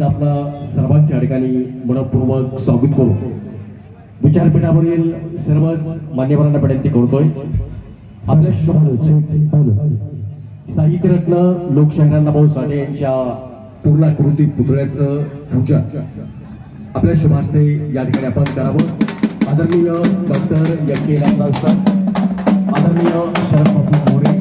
एकदा आपला सर्वांच्या ठिकाणी मनपूर्वक स्वागत करू. विचारपीठावरील सर्वच मान्यवरांना विनंती करतोय. आपल्या शुभ साहित्यरत्न लोकशाहीरांना भाऊ साठे यांच्या पूर्णाकृती पुतळ्याचं पूजन आपल्या शुभ हस्ते या ठिकाणी आपण करावं. आदरणीय डॉक्टर यके रामदास आदरणीय शरद बापू मोरे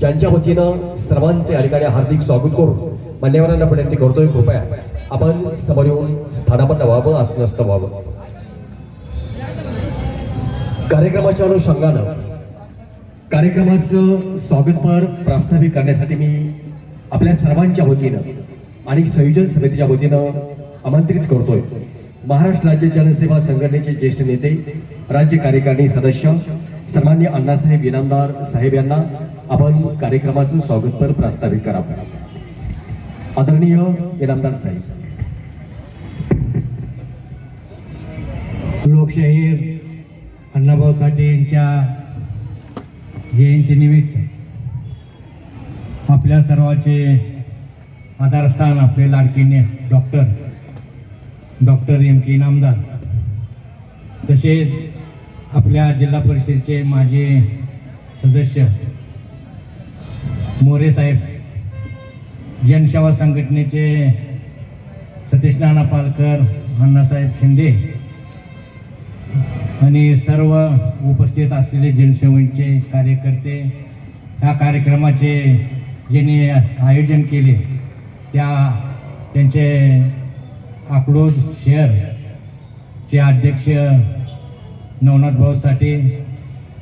ज्यांच्या वतीनं सर्वांचे अधिकारी हार्दिक स्वागत करून मान्यवरांना विनंती करतोय. कृपया आपण समोर येऊन स्थानापन्न व्हावं आसनस्थ व्हावं. कार्यक्रमाच्या अनुषंगानं कार्यक्रमाचं स्वागतपर प्रास्ताविक करण्यासाठी मी आपल्या सर्वांच्या वतीनं आणि संयोजन समितीच्या वतीनं आमंत्रित करतोय. महाराष्ट्र राज्य जनसेवा संघटनेचे ज्येष्ठ नेते राज्य कार्यकारिणी सदस्य सन्मान्य अण्णासाहेब इनामदार साहेब यांना आपण कार्यक्रमाचं स्वागतपर प्रास्ताविक करावं. आदरणीय इनामदार साहेब. लोकशाहीर अण्णाभाऊ साठे यांच्या जयंतीनिमित्त आपल्या सर्वांचे आधारस्थान आपले लाडकीने doctor doctor M K Inamdar तसेच आपल्या जिल्हा परिषदेचे माझे सदस्य मोरे साहेब जनसेवा संघटनेचे सतीश नाना पालकर अण्णासाहेब शिंदे आणि सर्व उपस्थित असलेले जनसेवेचे कार्यकर्ते ह्या कार्यक्रमाचे ज्यांनी आयोजन केले त्या त्यांचे आकडोद शहरचे अध्यक्ष नवनाथ भाऊ साठे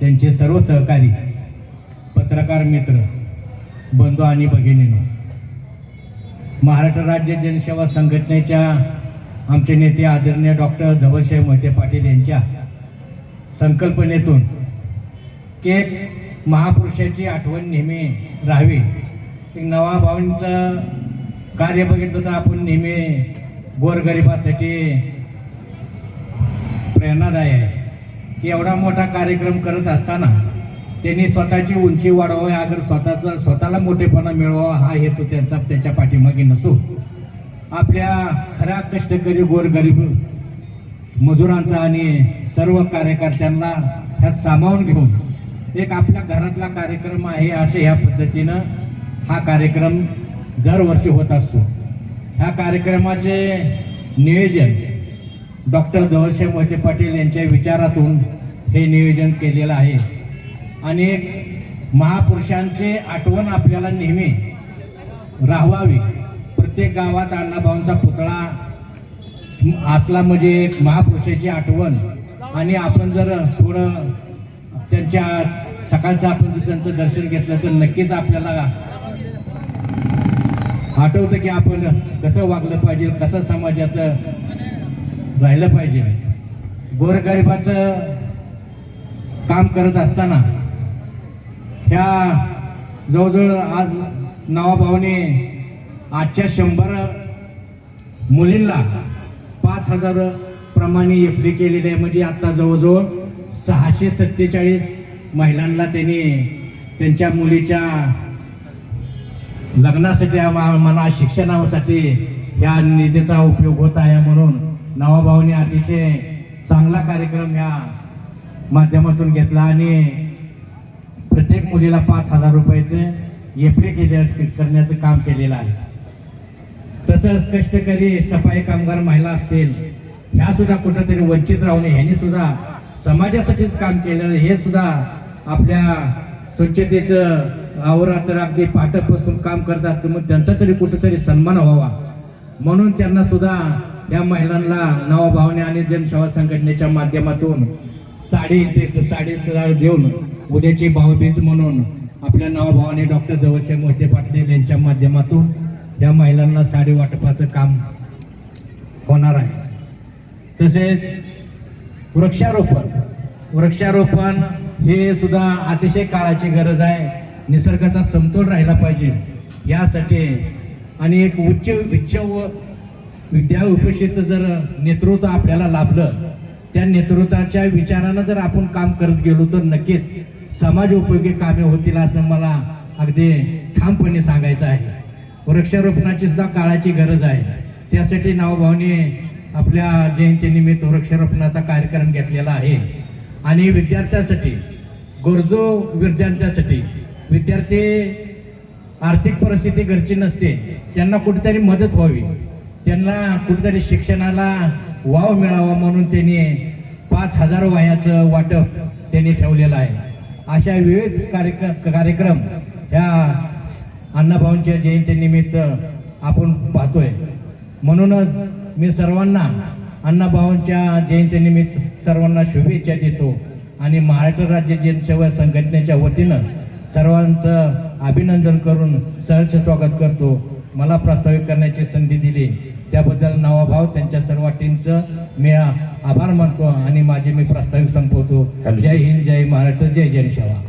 त्यांचे सर्व सहकारी पत्रकार मित्र बंधू आणि भगिनीनो महाराष्ट्र राज्य जनसेवा संघटनेच्या आमचे नेते आदरणीय डॉक्टर धवलसाहेब मोहिते पाटील यांच्या संकल्पनेतून की एक महापुरुषाची आठवण नेहमी राहावी. एक नवाभावांचं कार्य बघितलं तर आपण नेहमी गोरगरिबासाठी प्रेरणादायी आहे. की एवढा मोठा कार्यक्रम करत असताना त्यांनी स्वतःची उंची वाढवावी अगर स्वतःचा स्वतःला मोठेपणा मिळवावा हा हेतू त्यांचा त्यांच्या पाठीमागे नसो. आपल्या खऱ्या कष्टकरी गोरगरीब मजुरांचा आणि सर्व कार्यकर्त्यांना ह्यात सामावून घेऊन एक आपल्या घरातला कार्यक्रम आहे असे ह्या पद्धतीनं हा कार्यक्रम दरवर्षी होत असतो. ह्या कार्यक्रमाचे नियोजन डॉक्टर जवळशे मोहिते पाटील यांच्या विचारातून हे नियोजन केलेलं आहे. आणि महापुरुषांचे महापुरुषांची आठवण आपल्याला नेहमी राहवावी प्रत्येक गावात अण्णाभाऊंचा पुतळा असला म्हणजे एक महापुरुषाची आठवण. आणि आपण जर थोडं त्यांच्या सकाळचं आपण जर त्यांचं दर्शन घेतलं तर नक्कीच आपल्याला आठवतं की आपण कसं वागलं पाहिजे कसं समाजात राहिलं पाहिजे. गोरगरिबाचं काम करत असताना ह्या जवळजवळ आज नवाभावाने आजच्या शंभर मुलींना पाच हजार प्रमाणे एफ डी केलेली आहे. म्हणजे आता जवळजवळ सहाशे सत्तेचाळीस महिलांना त्यांनी त्यांच्या मुलीच्या लग्नासाठी आम्हा- म्हणा शिक्षणासाठी या निधीचा उपयोग होत आहे म्हणून नवाभाऊने अतिशय चांगला कार्यक्रम या माध्यमातून घेतला आणि प्रत्येक मुलीला पाच हजार रुपयाचं एफडी केले करण्याचं काम केलेलं आहे. तसंच कष्टकरी सफाई कामगार महिला असतील ह्या सुद्धा कुठंतरी वंचित राहू नये ह्यांनी सुद्धा समाजासाठीच काम केलं हे सुद्धा आपल्या स्वच्छतेचं अवरात्र अगदी पाठपासून काम करत असतं मग त्यांचा तरी कुठंतरी सन्मान व्हावा. म्हणून त्यांना सुद्धा या महिलांना नवाभावने आणि जनसेवा संघटनेच्या माध्यमातून साडी ते साडी सुद्धा देऊन उद्याची भावबीज म्हणून आपल्या नवाभावाने डॉक्टर जवळच्या मोठे पाटील यांच्या माध्यमातून या महिलांना साडी वाटपाचं काम होणार आहे. तसेच वृक्षारोपण. वृक्षारोपण हे सुद्धा अतिशय काळाची गरज आहे. निसर्गाचा समतोल राहिला पाहिजे. यासाठी आणि एक उच्च उच्च व विद्या उपेक्षित जर नेतृत्व आपल्याला लाभलं त्या नेतृत्वाच्या विचारानं जर आपण काम करत गेलो तर नक्कीच समाज उपयोगी कामे होतील असं मला अगदी ठामपणे सांगायचं आहे. वृक्षारोपणाची सुद्धा काळाची गरज आहे. त्यासाठी नावभावने आपल्या जयंतीनिमित्त वृक्षारोपणाचा कार्यक्रम घेतलेला आहे. आणि विद्यार्थ्यासाठी गरजू विद्यार्थ्यासाठी विद्यार्थी आर्थिक परिस्थिती घरची नसते त्यांना कुठेतरी मदत व्हावी. त्यांना कुठेतरी शिक्षणाला वाव मिळावा म्हणून त्यांनी पाच हजार वयाचं वाटप त्यांनी ठेवलेलं आहे. अशा विविध कार्यक्रम कार्यक्रम ह्या अण्णाभाऊंच्या जयंतीनिमित्त आपण पाहतोय. म्हणूनच मी सर्वांना अण्णाभाऊंच्या जयंतीनिमित्त सर्वांना शुभेच्छा देतो आणि महाराष्ट्र राज्य जनसेवा संघटनेच्या वतीनं सर्वांचं अभिनंदन करून सहर्ष स्वागत करतो. मला प्रस्तावित करण्याची संधी दिली. त्याबद्दल नवाभाव त्यांच्या सर्व टीमचं मी आभार मानतो आणि माझे मी प्रस्तावित संपवतो. जय हिंद जय महाराष्ट्र जय जनसेवा.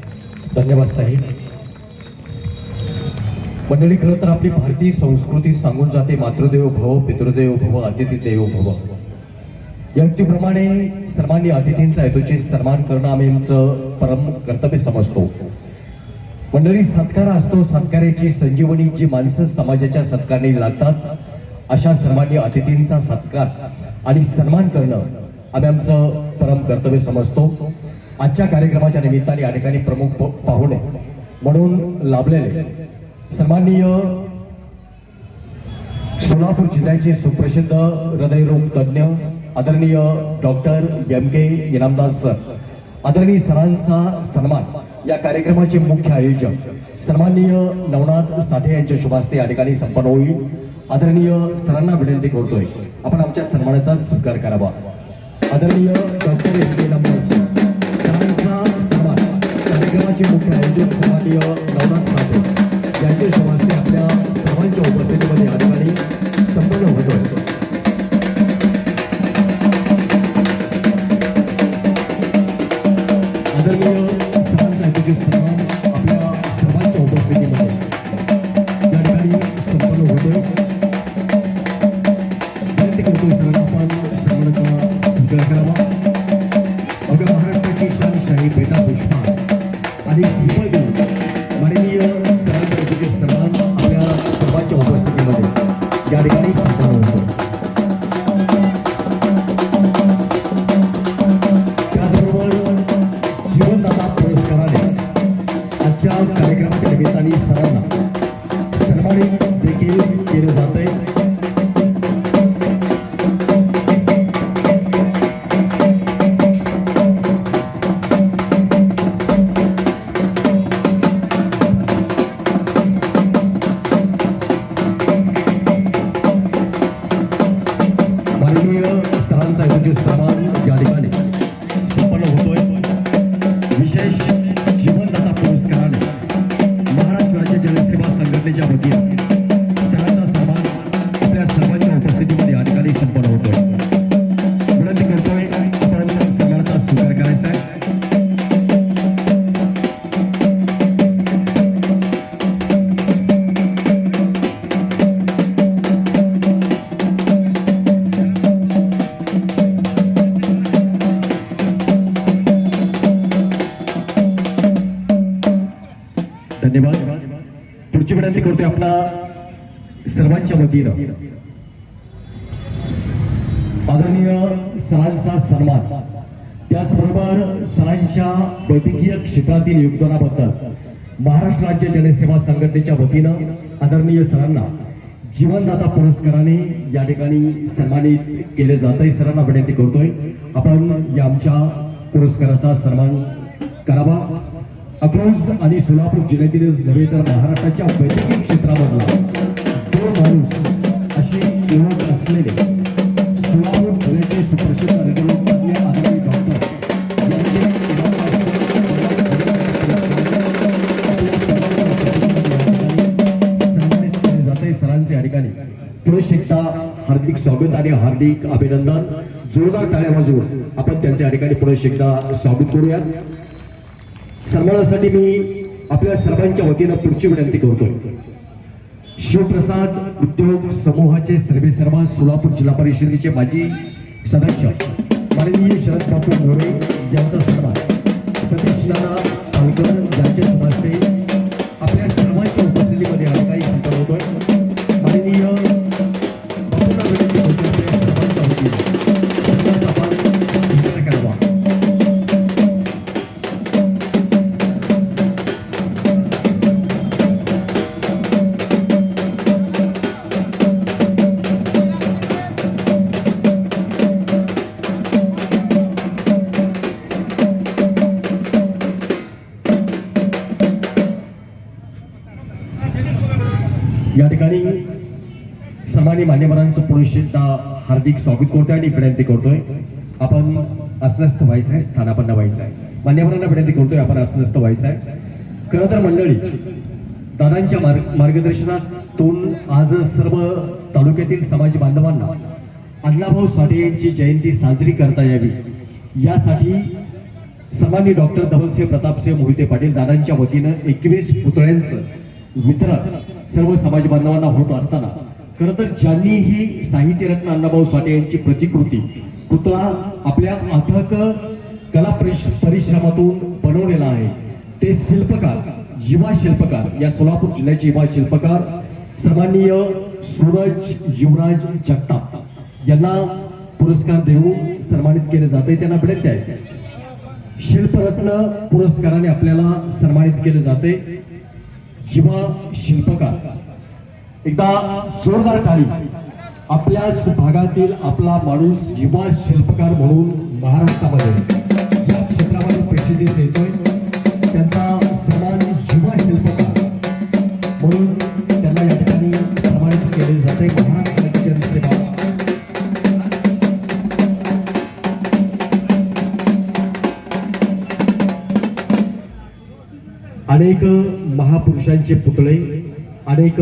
धन्यवाद साहेब. मंडळी खरं तर आपली भारतीय संस्कृती सांगून जाते मातृदेव भव पितृदेव भव अतिथी देव भव. या युक्तीप्रमाणे सर्वांनी अतिथींचा हेतूचे सन्मान करणं आम्ही आमचं परम कर्तव्य समजतो. मंडळी सत्कार असतो सत्काराची संजीवनी जी माणसं समाजाच्या सत्काराने लागतात अशा सर्वांनी अतिथींचा सत्कार आणि सन्मान करणं आम्ही आमचं परम कर्तव्य समजतो. आजच्या कार्यक्रमाच्या निमित्ताने या ठिकाणी प्रमुख पाहुणे म्हणून लाभलेले सन्माननीय सोलापूर जिल्ह्याचे सुप्रसिद्ध हृदयरोग तज्ज्ञ आदरणीय doctor M K Inamdas sir. आदरणीय सरांचा सन्मान या कार्यक्रमाचे मुख्य आयोजक सन्माननीय नवनाथ साठे यांच्या शुभास्ते या ठिकाणी संपन्न होईल. आदरणीय सरांना विनंती करतोय आपण आमच्या सन्मानाचा स्वीकार करावा. आदरणीय डॉक्टर एस के सरांचा सन्मान कार्यक्रमाचे मुख्य आयोजक सन्माननीय नवनाथ साठे यांच्या शुभास्ते आपल्या सर्वांच्या उपस्थितीमध्ये या ठिकाणी संपन्न होतोय. आदरणीय सरांसाहेबांचे सन्मान धन्यवाद. पुढची विनंती करतोय आपला सर्वांच्या वतीनं. आदरणीय सरांचा सन्मान. त्याचबरोबर सरांच्या वैद्यकीय क्षेत्रातील योगदानाबद्दल महाराष्ट्र राज्य जनसेवा संघटनेच्या वतीनं आदरणीय सरांना जीवनदाता पुरस्काराने या ठिकाणी सन्मानित केले जात आहे सरांना विनंती करतोय आपण या आमच्या पुरस्काराचा सन्मान करावा. अकलूज आणि सोलापूर जिल्ह्यातीलच नव्हे तर महाराष्ट्राच्या वैद्यकीय क्षेत्रामधला तो माणूस अशी ओळख असलेले सोलापूर जिल्ह्याचे सुप्रसिद्ध डॉक्टर जाते सरांचे या ठिकाणी पुरुष एकदा हार्दिक स्वागत आणि हार्दिक अभिनंदन. जोरदार टाळ्या वाजवून आपण त्यांच्या ठिकाणी पुरुष एकदा स्वागत करूयात. सन्मानासाठी मी आपल्या सर्वांच्या वतीनं पुढची विनंती करतोय. शिवप्रसाद उद्योग समूहाचे सर्वे सर्व सोलापूर जिल्हा परिषदेचे माजी सदस्य माननीय शरद बापू मोरे यांचा सन्मान. सतीश नाना पालकर यांच्या समाजते या ठिकाणी सन्मानी मान्यवरांचं पुरुष हार्दिक स्वागत करतोय आणि विनंती करतोय. आपण अस्वस्थ व्हायचं आहे स्थानापन्न व्हायचं आहे मान्यवरांना विनंती करतोय आपण अस्वस्थ व्हायचं आहे खरं तर मंडळी दादांच्या मार्ग मार्गदर्शनातून आज सर्व तालुक्यातील समाज बांधवांना अण्णाभाऊ साठे यांची जयंती साजरी करता यावी. यासाठी सन्मान्य डॉक्टर धवलसिंह प्रतापसिंह मोहिते पाटील दादांच्या वतीनं एकवीस पुतळ्यांचं वितरण सर्व समाज बांधवांना होत असताना खरं तर ज्यांनी ही साहित्यरत्न अण्णाभाऊ साठे यांची प्रतिकृती पुतळा आपल्या अथक कला परिश- परिश्रमातून बनवलेला आहे. ते शिल्पकार युवा शिल्पकार या सोलापूर जिल्ह्याचे युवा शिल्पकार सन्माननीय सूरज युवराज जगताप. यांना पुरस्कार देऊन सन्मानित केले जाते त्यांना विनंती आहे. शिल्परत्न पुरस्काराने आपल्याला सन्मानित केले जाते. युवा शिल्पकार. एकदा जोरदार टाळी. आपल्याच भागातील आपला माणूस युवा शिल्पकार म्हणून महाराष्ट्रामध्ये. या क्षेत्रामध्ये प्रसिद्धीस येतोय त्यांचा समान युवा शिल्पकार म्हणून त्यांना या ठिकाणी सन्मानित केले जाते. महाराष्ट्र अनेक महापुरुषांचे पुतळे अनेक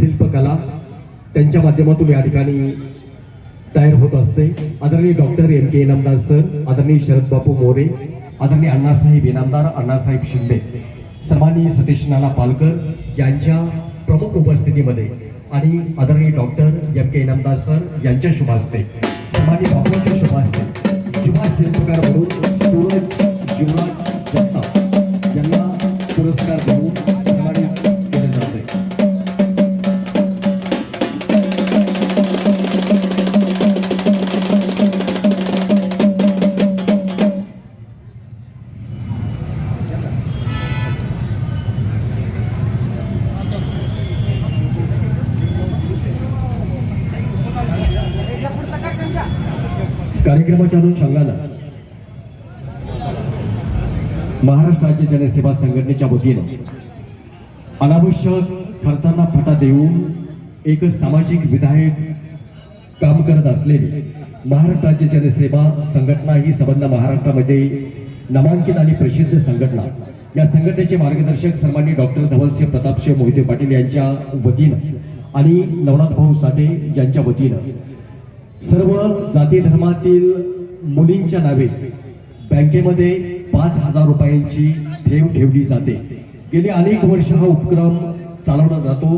शिल्पकला त्यांच्या माध्यमातून या ठिकाणी तयार होत असते. आदरणीय doctor M K Inamdar sir आदरणीय शरद बापू मोरे आदरणीय अण्णासाहेब इनामदार अण्णासाहेब शिंदे सन्माननीय सतीश नाना पालकर यांच्या प्रमुख उपस्थितीमध्ये आणि आदरणीय doctor M K Inamdar sir यांच्या शुभास्ते सन्माननीय बापूंच्या शुभास्ते युवा शिल्पकार म्हणून सूरज जनसेवा संघटनेच्या वतीनं अनावश्यक खर्चांना फटा देऊन एक सामाजिक विधायक काम करत असलेली महाराष्ट्र राज्य जनसेवा संघटना ही संबंध महाराष्ट्रामध्ये नामांकित आणि प्रसिद्ध संघटना. या संघटनेचे मार्गदर्शक सन्मान्य डॉक्टर धवलसिंह प्रतापसिंह मोहिते पाटील यांच्या वतीनं आणि नवनाथ भाऊ साठे यांच्या वतीनं सर्व जाती धर्मातील मुलींच्या नावे बँकेमध्ये पाच हजार रुपयांची ठेव ठेवली जाते. गेली अनेक वर्ष हा उपक्रम चालवला जातो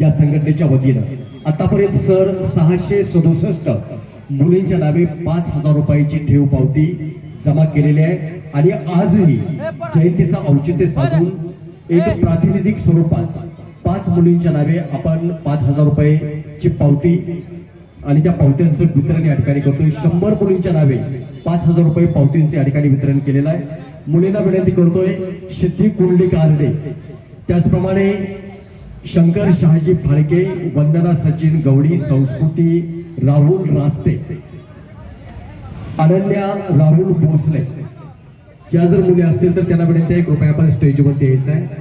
या संघटनेच्या वतीनं. आतापर्यंत सर सहाशे सदुसष्ट मुलींच्या नावे पाच हजार रुपयाची ठेव पावती जमा केलेली आहे आणि आजही जयंतीचा औचित्य साधून एक प्रातिनिधिक स्वरूपात पाच मुलींच्या नावे आपण पाच हजार रुपयाची पावती आणि त्या पावत्यांचं वितरण या ठिकाणी करतोय. शंभर मुलींच्या नावे पाच हजार रुपये पावतींचे या ठिकाणी वितरण केलेलं आहे. मुलींना विनंती करतोय सिद्धी कुंडली कांदे. त्याचप्रमाणे शंकर शहाजी फाळके वंदना सचिन गवडी संस्कृती राहुल रास्ते अनन्या राहुल भोसले. या जर मुली असतील तर त्यांना विनंती आहे कृपया आपण स्टेजवरती यायचं आहे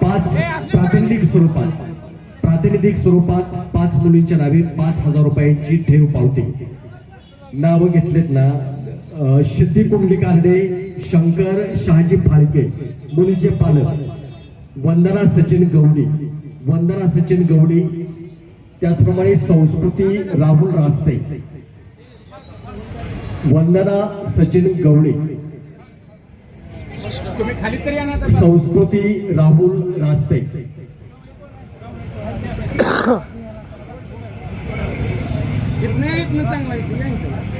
पाच प्रातिनिधिक स्वरूपात प्रातिनिधिक स्वरूपात पाच मुलींच्या नावे पाच हजार रुपयांची ठेव पावती. नाव घेतलेत ना. सिद्धी कुंडली कांदे शंकर शहाजी फाळके मुलीचे पालक वंदना सचिन गवडी वंदना सचिन गवडी त्याचप्रमाणे संस्कृती राहुल रास्ते. वंदना सचिन गवडी. संस्कृती राहुल रास्ते इथनं इथनं चांगला आहे इथं, या इथं.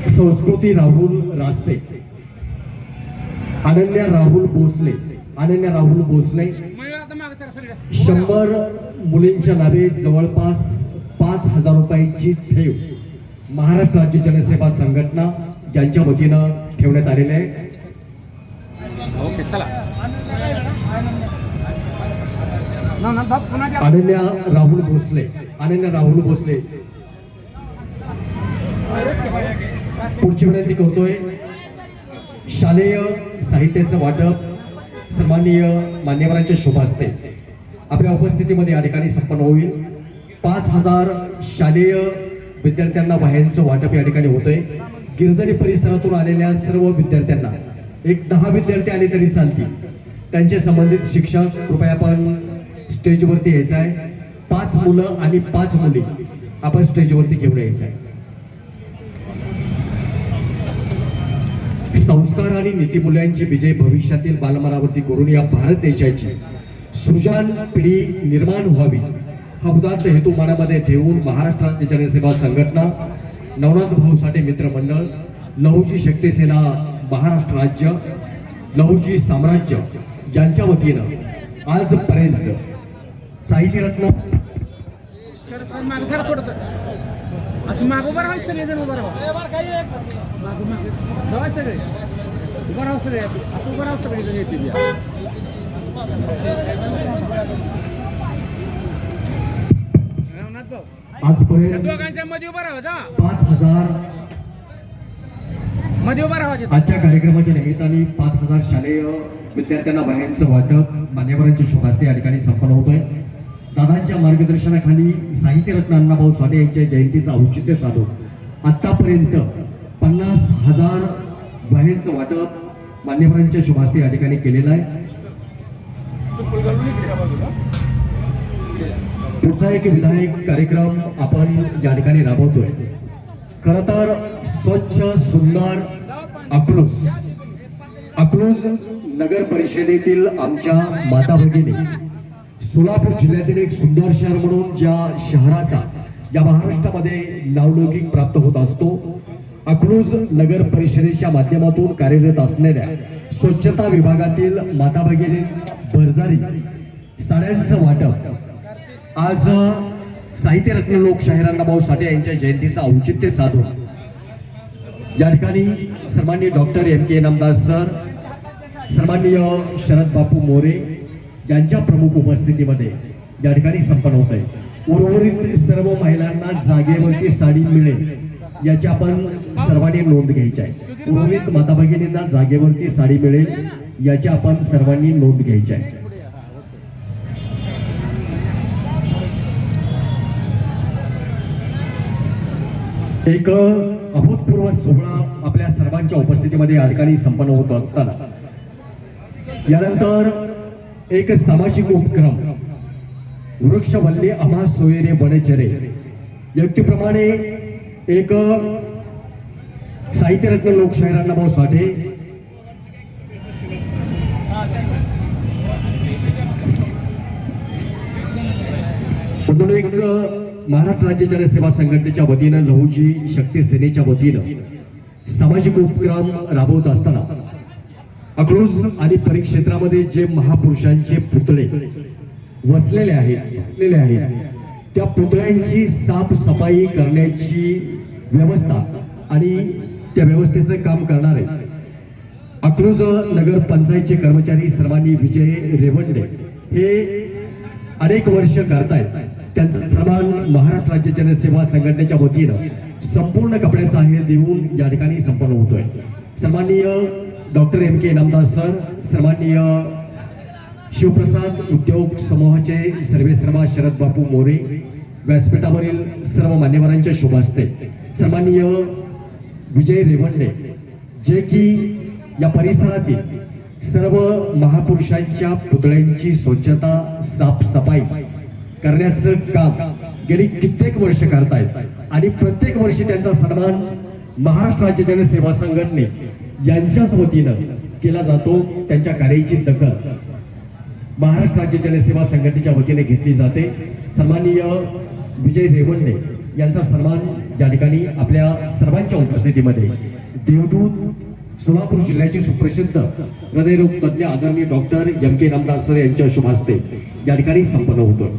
संस्कृती राहुल रास्ते. अनन्या राहुल भोसले. अनन्या राहुल भोसले. शंभर मुलींच्या नावे जवळपास पाच हजार रुपयांची ठेव. महाराष्ट्र राज्य जनसेवा संघटना यांच्या वतीनं ठेवण्यात आलेले आहे. अनन्या राहुल भोसले. अनन्या राहुल भोसले. पुढची विनंती करतोय. शालेय साहित्याचं वाटप सन्माननीय मान्यवरांच्या शुभ हस्ते आपल्या उपस्थितीमध्ये या ठिकाणी संपन्न होईल. पाच हजार शालेय विद्यार्थ्यांना बाहेरचं वाटप या ठिकाणी होतंय. गिरजणी परिसरातून आलेल्या सर्व विद्यार्थ्यांना एक दहा विद्यार्थी आले तरी चालतील. त्यांचे संबंधित शिक्षक कृपया आपण स्टेजवरती यायचं आहे पाच मुलं आणि पाच मुली आपण स्टेजवरती घेऊन यायचं आहे संस्कार आणि नीतीमूल्यांचे विजय भविष्यातील बालमनावरती करून या भारत देशाची सृजन पिढी निर्माण व्हावी. हा उदात्त हेतू मनामध्ये ठेवून महाराष्ट्र जनसेवा संघटना नवनाथ भाऊ साठे मित्रमंडळ मंडळ शक्तीसेना महाराष्ट्र राज्य लहुजी साम्राज्य यांच्या वतीनं आजपर्यंत साहित्यरत्न सर, मागं उभं सगळे जण उभं राहा. सगळे. उभं राहा सगळे. असं उभं राहा सगळे जण येतील आजपर्यंत दोघांच्या मध्ये उभं राहा जा. पाच हजारमध्ये उभं राहा जिथं. आजच्या कार्यक्रमाच्या निमित्ताने पाच हजार शालेय विद्यार्थ्यांना बाहेरचं वाटप मान्यवरांच्या शुभास्ते या ठिकाणी संपन्न होत आहे दादांच्या मार्गदर्शनाखाली साहित्यरत्न अण्णाभाऊ साठे यांच्या जयंतीचं औचित्य साधून आत्तापर्यंत पन्नास हजार बाहेरचं वाटप मान्यवरांच्या शुभास्ते या ठिकाणी केलेलं आहे. पुढचा एक विधायक कार्यक्रम आपण या ठिकाणी राबवतोय. खर तर स्वच्छ सुंदर अकलूज. अकलूज नगर परिषदेतील आमच्या माता भगिनी सोलापूर जिल्ह्यातील एक सुंदर शहर म्हणून ज्या शहराचा या महाराष्ट्रामध्ये नावलौकिक प्राप्त होत असतो अकलूज नगर परिषदेच्या माध्यमातून कार्यरत असलेल्या स्वच्छता विभागातील माता भगिनी बर्जारी साड्यांचं वाटप. आज साहित्यरत्न लोकशाहीर अण्णाभाऊ साठे यांच्या जयंतीचं औचित्य साधून. या ठिकाणी सन्माननीय doctor M K Namdas sir सन्माननीय शरद बापू मोरे यांच्या प्रमुख उपस्थितीमध्ये या ठिकाणी संपन्न होत आहे. उर्वरित सर्व महिलांना जागेवरची साडी मिळेल याची आपण सर्वांनी नोंद घ्यायची आहे. उर्वरित माता भगिनींना जागेवरती साडी मिळेल याची आपण सर्वांनी नोंद घ्यायची आहे. एक अभूतपूर्व सोहळा आपल्या सर्वांच्या उपस्थितीमध्ये या ठिकाणी संपन्न होत असताना. यानंतर एक सामाजिक उपक्रम. वृक्षवल्ली आम्हा सोयरे बनेचरे. व्यक्तीप्रमाणे एक साहित्यरत्न लोकशाहीरांना भाऊ साठे. म्हणून एक महाराष्ट्र राज्य जनसेवा संघटनेच्या वतीनं लहुजी शक्ती सेनेच्या वतीनं सामाजिक उपक्रम राबवत असताना अकलूज आणि परिक्षेत्रामध्ये जे महापुरुषांचे पुतळे वसलेले आहेत वसलेले आहेत त्या पुतळ्यांची साफसफाई करण्याची व्यवस्था आणि त्या व्यवस्थेचं काम करणारे अकलूज नगर पंचायतचे कर्मचारी सर्वांनी विजय रेवंडे हे अनेक वर्ष करतायत. त्यांचं सन्मान महाराष्ट्र राज्य जनसेवा संघटनेच्या वतीनं संपूर्ण कपड्याचा हे देऊन या ठिकाणी संपन्न होतोय. सन्माननीय doctor M K Namdas sir सन्माननीय शिवप्रसाद उद्योग समूहाचे सर्वे सर्वा शरद बापू मोरे व्यासपीठावरील सर्व मान्यवरांच्या शुभास्ते. सन्माननीय विजय रेवंडे जे की या परिसरातील सर्व महापुरुषांच्या पुतळ्यांची स्वच्छता साफसफाई करण्याचं काम गेली कित्येक वर्ष करतायत. आणि प्रत्येक वर्षी त्यांचा सन्मान महाराष्ट्र राज्य जनसेवा संघटने यांच्याच वतीनं केला जातो त्यांच्या कार्याची दखल. महाराष्ट्र राज्य जनसेवा संघटनेच्या वतीने घेतली जाते. सन्माननीय विजय रेवंडे यांचा सन्मान या ठिकाणी आपल्या सर्वांच्या उपस्थितीमध्ये. देवदूत सोलापूर जिल्ह्याचे सुप्रसिद्ध हृदयरोग तज्ञ आदरणीय doctor M K Ramdas sir यांच्या शुभ हस्ते या ठिकाणी संपन्न होतो.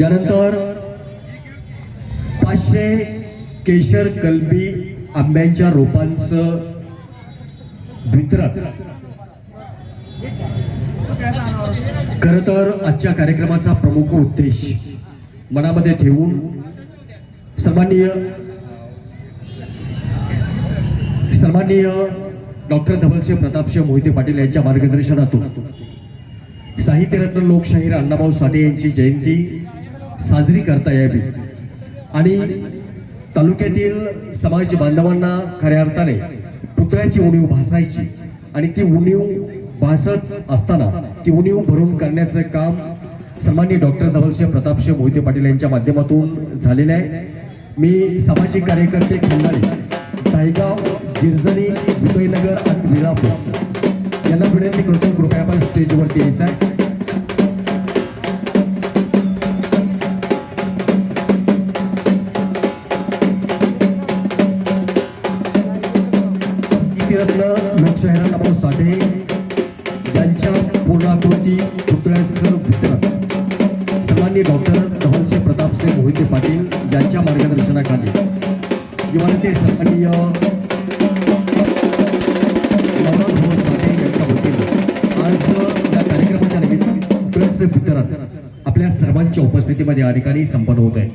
यानंतर पाचशे केशर कलबी आंब्यांच्या रोपांचं वितरण. खर तर आजच्या कार्यक्रमाचा प्रमुख उद्देश मनामध्ये ठेवून सन्माननीय सन्माननीय डॉक्टर धवलसिंह प्रतापसिंह मोहिते पाटील यांच्या मार्गदर्शनातून साहित्यरत्न लोकशाहीर अण्णाभाऊ साठे यांची जयंती साजरी करता यावी. आणि तालुक्यातील समाज बांधवांना खऱ्या अर्थाने पुतळ्याची उणीव भासायची आणि ती उणीव भासत असताना ती उणीव भरून करण्याचं काम सन्माननीय डॉक्टर धवलसिंह प्रतापसिंह मोहिते पाटील यांच्या माध्यमातून झालेलं आहे. मी सामाजिक कार्यकर्ते खंडाळे दायगाव गिरजणी विजयनगर आणि विरापूर यांना विनंती करतो कृपया आपण स्टेजवरती यायचं आहे. राज्यातलं लोकशाहीराव भाऊ साठे. यांच्या पूर्णाकृती पुतळ्याचं वितरण सन्मान्य डॉक्टर धवलसिंह प्रतापसिंह मोहिते पाटील यांच्या मार्गदर्शनाखाली. इमारती सन्माननीय नवनाथ साठे यांच्या वतीनं आज या कार्यक्रमाच्या पुतळ्याचं वितरण आपल्या सर्वांच्या उपस्थितीमध्ये या ठिकाणी संपन्न होत आहे.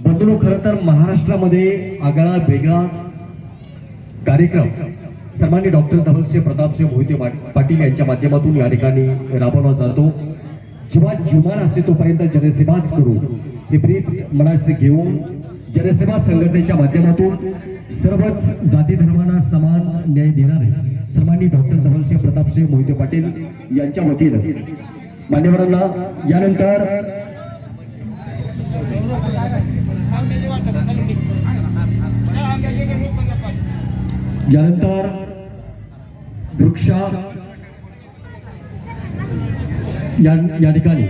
बंधुनो खरं तर महाराष्ट्रामध्ये आगळा वेगळा कार्यक्रम बाबासाहेब मोहिते पाटील यांच्या माध्यमातून या ठिकाणी राबवला जातो. जेव्हा जीवन असते तोपर्यंत जनसेवाच करू. हे प्रीत मनाचे घेऊन जनसेवा संघटनेच्या माध्यमातून सर्वच जाती धर्मांना समान न्याय देणारे सन्मान्य डॉक्टर धवलसिंह प्रतापसिंह मोहिते पाटील यांच्या वतीनं. मान्यवरांना यानंतर यानंतर वृक्षा या या ठिकाणी.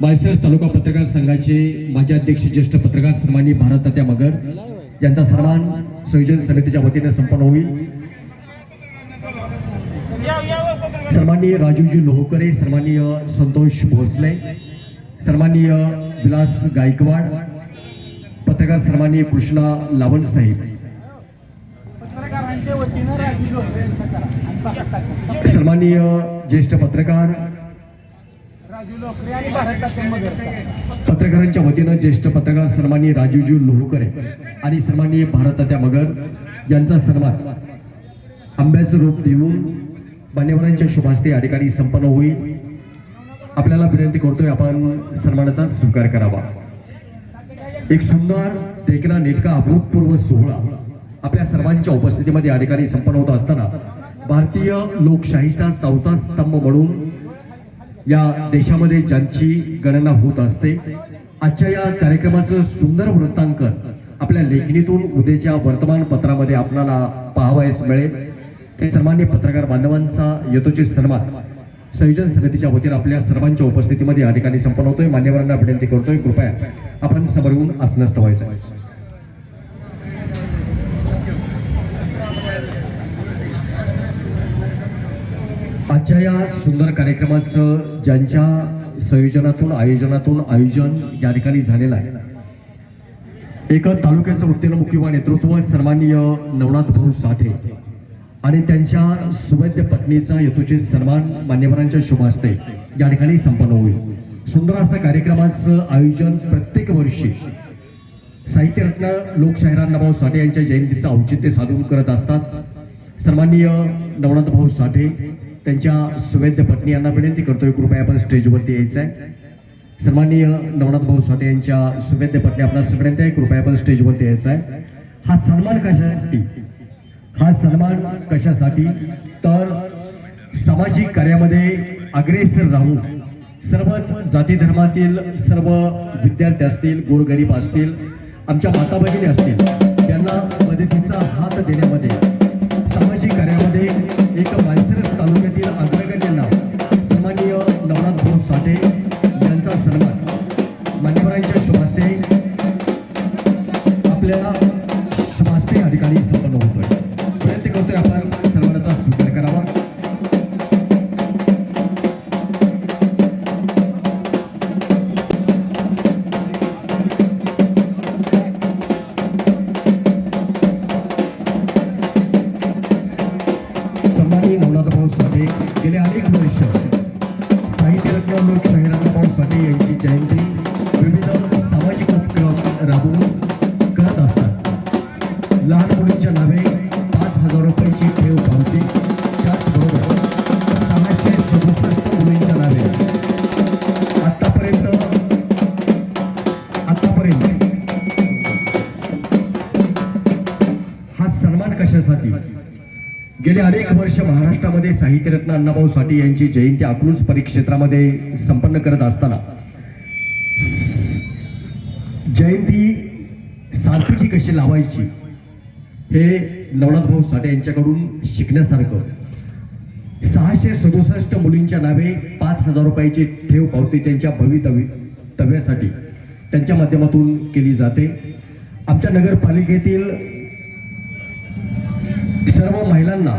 मायसेस तालुका पत्रकार संघाचे माजी अध्यक्ष ज्येष्ठ पत्रकार सन्मानी भारत तात्या मगर यांचा सन्मान संयोजन समितीच्या वतीने संपन्न होईल. सन्माननीय राजूजी लोहकरे सन्माननीय संतोष भोसले सन्माननीय विलास गायकवाड पत्रकार सन्माननीय कृष्णा लावण साहेब पत्रकारांच्या वतीनं राजू लोकरे यांचा करा. आणि भारत सन्माननीय ज्येष्ठ पत्रकार पत्रकारांच्या वतीनं ज्येष्ठ पत्रकार सन्माननीय राजूजी लोहकरे आणि सन्माननीय भारतात्या मगर यांचा सन्मान आंब्याचं रूप देऊन मान्यवरांच्या शुभास्ते या ठिकाणी संपन्न होईल. आपल्याला विनंती करतोय आपण सन्मानाचा स्वीकार करावा. एक सुंदर देखना नेटका अभूतपूर्व सोहळा आपल्या सर्वांच्या उपस्थितीमध्ये या ठिकाणी संपन्न होत असताना भारतीय लोकशाहीचा चौथा स्तंभ म्हणून या देशामध्ये ज्यांची गणना होत असते आजच्या या कार्यक्रमाचं सुंदर वृत्तांकन आपल्या लेखणीतून उद्याच्या वर्तमानपत्रामध्ये आपल्याला पाहावयास मिळेल. ते सन्मान्य पत्रकार बांधवांचा यथोचित सन्मान संयोजन समितीच्या वतीने आपल्या सर्वांच्या उपस्थितीमध्ये या ठिकाणी संपन्न होतोय. मान्यवरांना विनंती करतोय. कृपया आपण समोर येऊन आसनस्थ व्हायचं. आजच्या या सुंदर कार्यक्रमाचं ज्यांच्या संयोजनातून आयोजनातून आयोजन या ठिकाणी झालेलं आहे. एक तालुक्याचं उत्तीर्ण किंवा नेतृत्व सन्माननीय नवनाथ भाऊ साठे आणि त्यांच्या सुवैद्य पत्नीचा यथोचित सन्मान मान्यवरांच्या शुभास्ते या ठिकाणी संपन्न होईल. सुंदर असं कार्यक्रमाचं आयोजन प्रत्येक वर्षी साहित्यरत्न लोकशाहीराव अण्णाभाऊ साठे यांच्या जयंतीचं औचित्य साधून करत असतात. सन्माननीय नवनाथ भाऊ साठे त्यांच्या सुवेद्य पत्नी यांना विनंती करतोय कृपया आपण स्टेजवरती यायचं आहे सन्माननीय नवनाथ भाऊ साठे यांच्या सुवेद्य पत्नी आपणास विनंती आहे कृपया आपण स्टेजवरती यायचं आहे हा सन्मान कशासाठी? हा सन्मान कशासाठी? तर सामाजिक कार्यामध्ये अग्रेसर राहून सर्वच जाती धर्मातील सर्व विद्यार्थी असतील गोरगरीब असतील आमच्या माता भगिनी असतील त्यांना मदतीचा हात देण्यामध्ये सामाजिक कार्यामध्ये एक माळशिरस तालुक्यातील गेली अनेक वर्ष महाराष्ट्रामध्ये साहित्यरत्न अण्णाभाऊ साठे यांची जयंती अकलूज परिक्षेत्रामध्ये संपन्न करत असताना. जयंती सार्थकी कशी लावायची? हे नवनाथ भाऊ साठे यांच्याकडून शिकण्यासारखं. सहाशे सदुसष्ट मुलींच्या नावे पाच हजार रुपयाची ठेव पावती त्यांच्या भवितव्य तव्यासाठी. त्यांच्या माध्यमातून केली जाते. आमच्या नगरपालिकेतील सर्व महिलांना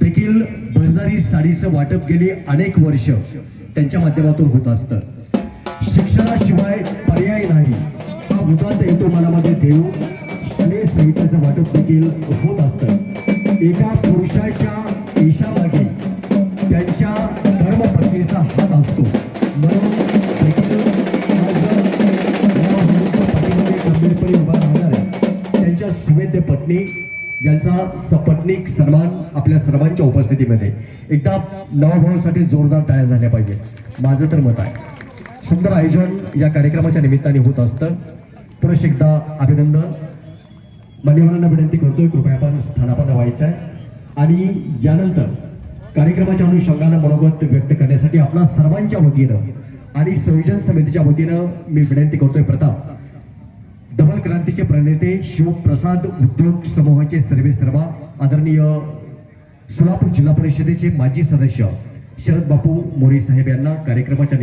देखील भरदारी साडीचं वाटप गेली अनेक वर्ष त्यांच्या माध्यमातून होत असतं. शिक्षणाशिवाय पर्याय नाही. हा उदात येतो मनामध्ये ठेवू शालेय साहित्याचं वाटप देखील होत असतं. एका पुरुषाच्या देशामागे त्यांच्या धर्मपत्नीचा हात असतो. म्हणून पाठीमध्ये गंभीरपणे उभा त्यांच्या सुवेद्य पत्नी यांचा सपत्नीक सन्मान आपल्या सर्वांच्या उपस्थितीमध्ये. एकदा नवभावासाठी जोरदार टाळ्या झाल्या पाहिजे माझं तर मत आहे. सुंदर आयोजन या कार्यक्रमाच्या निमित्ताने होत असतं. पुरुष एकदा अभिनंदन. मान्यवरांना विनंती करतोय कृपया आपण स्थानापन्न व्हायचं आहे. आणि यानंतर कार्यक्रमाच्या अनुषंगानं मनोगत व्यक्त करण्यासाठी आपल्या सर्वांच्या वतीनं आणि संयोजन समितीच्या वतीनं मी विनंती करतोय प्रताप डबल क्रांतीचे प्रणेते शिवप्रसाद उद्योग समूहाचे सर्वे सर्वा आदरणीय सोलापूर जिल्हा परिषदेचे माजी सदस्य शरद बापू मोरे साहेब यांना कार्यक्रमाच्या